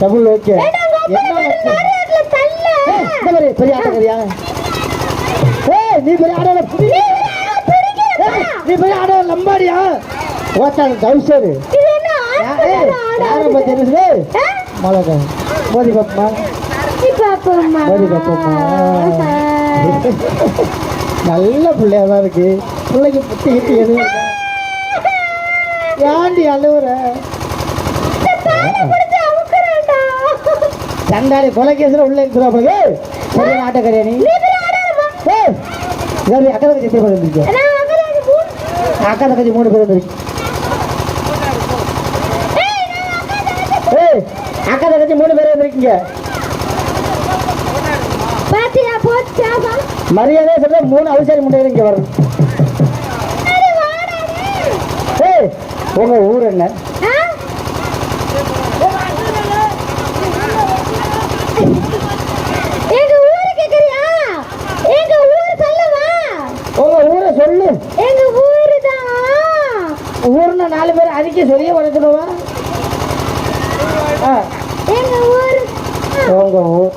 Double okay. என்ன பெரிய ஆட்டக்காரியா ஏய் நீ பெரிய ஆடல நீ பெரிய ஆடல லம்பாடியா ஓட்டாங்க டவுசரு ஏய் யாரை பத்தி என்ன மழை மோதி பாப்பமா மோதி பாப்பமா நல்ல பிள்ளையா தான் இருக்கு. பிள்ளைக்கு புத்தி கிட்டி எதுவும். ஏன்டி அழுவுற? சண்டாடி கொலை கேஸ்ல உள்ள இருக்கிறா பிறகு சரியான ஆட்டக்காரியா நீ இதாவது அக்கா தங்கச்சி எத்தனை பேர் வந்திருக்கீங்க அக்கா தங்கச்சி மூணு. பேர் வந்திருக்கு. ஏய் அக்கா தங்கச்சி மூணு. பேர் போச்சாவா மரியாதை சொல்ல மூணு அவசர முட்டைகள் இங்க வரணும் ஏய் உங்க ஊர் என்ன எங்க ஊரு கேக்குறியா எங்க ஊரு சொல்லவா உங்க ஊரை சொல்லு எங்க ஊரு ஊர்னா நாலு பேர் அதுக்கே சரியா ஆ. எங்க ஊரு? உங்க ஊர்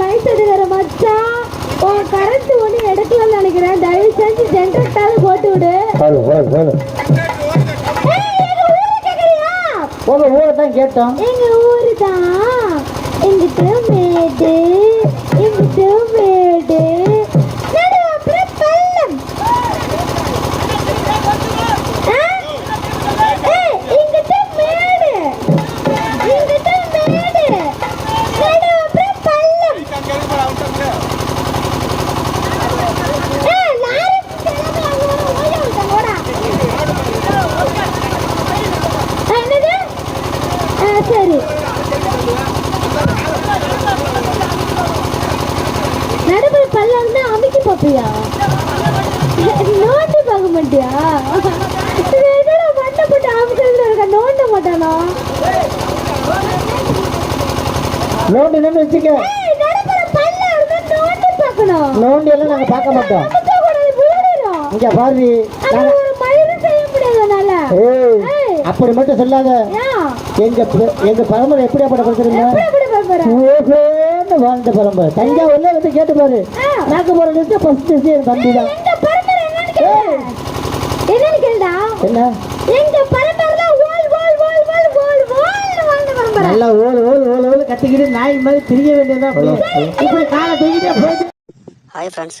மைசடுகிற மச்சான் உன் கரண்ட் ஒண்ணு எடுக்கலன்னு நினைக்கிறேன். தயவு செஞ்சு ஜென்ரேட்டாவது போட்டு விடு. உங்க ஊரை தான் கேட்டோம். எங்க ஊரு தான்? எங்கிட்ட மேடு எங்கிட்ட சரி. நடுப்புற பல்ல வந்து அமைக்கி பாப்பியா? நோண்டி பார்க்க மாட்டியா? என்னடா மண்டை போட்டு அமுக்கிறதுல இருக்க? நோண்ட மாட்டானா? நோண்டி நின்று வச்சுக்க இருந்தா நோண்டி எல்லாம் நாங்க பார்க்க மாட்டோம். இங்க பாரு. அது நாங்க- செய்ய. அப்படி மட்டும் சொல்லாத எங்க எங்க பரம்பரை எப்படியாப்பட்ட ஓஹோன்னு வாழ்ந்த பரம்பரை. தஞ்சாவூர்ல வந்து கேட்டு பாரு. நாக்கு போற ஃபர்ஸ்ட் லிஸ்ட் என் தம்பி தான். என்ன எங்க பரம்பரை ஓல் ஓல் ஓல் ஓல் ஓல் ஓல்னு வாழ்ந்த பரம்பரை. நல்லா ஓல் ஓல் ஓல் ஓல் கத்திக்கிட்டு நாய் மாதிரி திரிய வேண்டியதுதான் அப்படியே. இப்படி காலை தூக்கிட்டே போயிட்டு ஹாய் ஃப்ரெண்ட்ஸ்